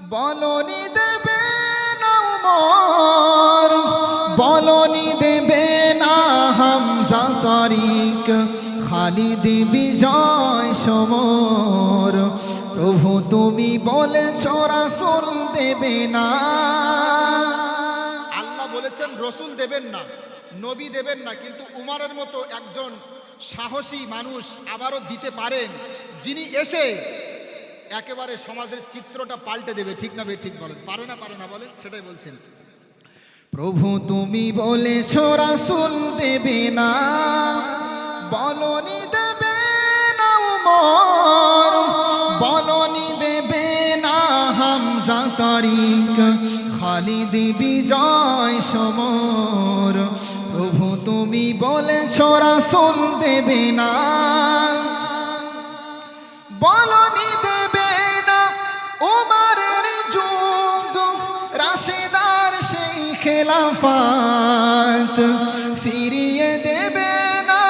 বলনি দেবে না উমর, বলনি দেবে না হামজা তারিক, খালিদ বিজয় সমর। প্রভু তুমি বলেছ, রাসূল দেবে না। আল্লাহ বলেছেন, রসুল দেবেন না, নবী দেবেন না, কিন্তু উমারের মতো একজন সাহসী মানুষ আবারও দিতে পারেন। যিনি এসে একেবারে সমাজের চিত্রটা পাল্টে দেবে, ঠিক না বে ঠিক বলেন। পারে না পারে না, বলেন, সেটাই বলছেন। প্রভু, তুমি বলেছ, রাসূল দেবে না, বলনি দেবে না বলনি দেবে না হামজা তারিক, খালিদ বিজয় সমর। প্রভু, তুমি বলেছ, রাসূল দেবে না, বলনি দেবে খেলাফাত। ফিরিয়ে দেবে না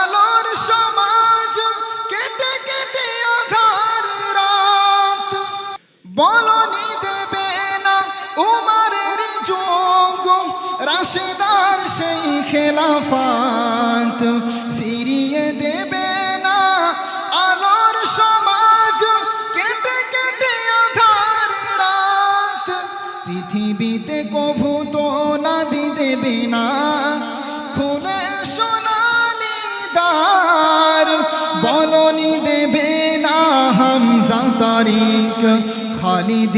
আলোর সমাজ। কেটে কেটে আধার রাত। বলনি দেবে না উমারের যুগ। রাশেদার সেই খেলাফাত। ফিরিয়ে দেবে পৃথিবীতে কভু তো নাবি দেবে না। খুলে সোনালি দ্বার, বলনি দেবে না হামজা তারিক। খালিদ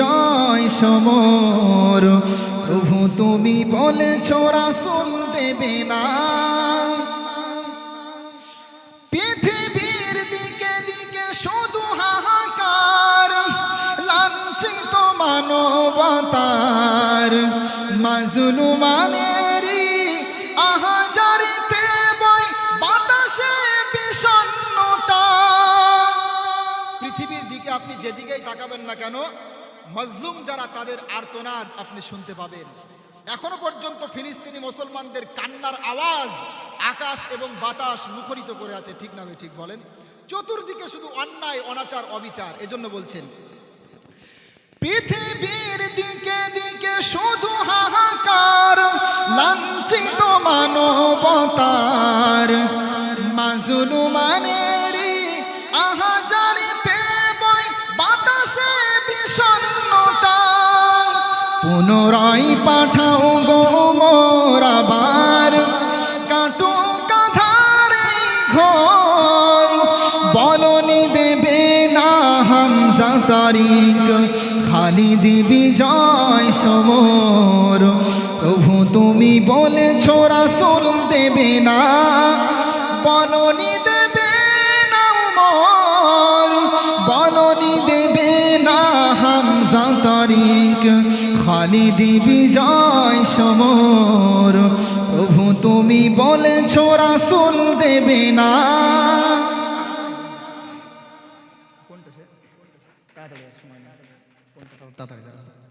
জয় সমর, প্রভু তুমি বলেছ রাসূল দেবে না। মানবতার মাজলুমানেরই আহাজারিতে বই বাতাসে বিষণ্ণতা পৃথিবীর দিকে আপনি যেদিকেই তাকাবেন না কেন, মজলুম যারা তাদের আর্তনাদ আপনি শুনতে পাবেন। এখনও পর্যন্ত ফিলিস্তিনি মুসলমানদের কান্নার আওয়াজ আকাশ এবং বাতাস মুখরিত করে আছে, ঠিক না ঠিক বলেন? চতুর্দিকে শুধু অন্যায়, অনাচার, অবিচার, এজন্য বলছেন পৃথিবীর দিকে দিকে শুধু হাহাকার, লাঞ্ছিত মানবতার। মাজলুমানেরই আহাজারিতে বই, বাতাসে বিষণ্ণতা। পুনরায় পাঠাও গো মোর আবার। কাটু কাধারে ঘর, বলনি দেবে না হামজা তারিক খালিদ বিজয় সমর। প্রভু, তুমি বলেছ, রাসূল দেবে না বলনি দেবে না উমর বলনি দেবে না হামজা তারিক। খালিদ বিজয় সমর। প্রভু, তুমি বলেছ, রাসূল দেবে না だったりだ。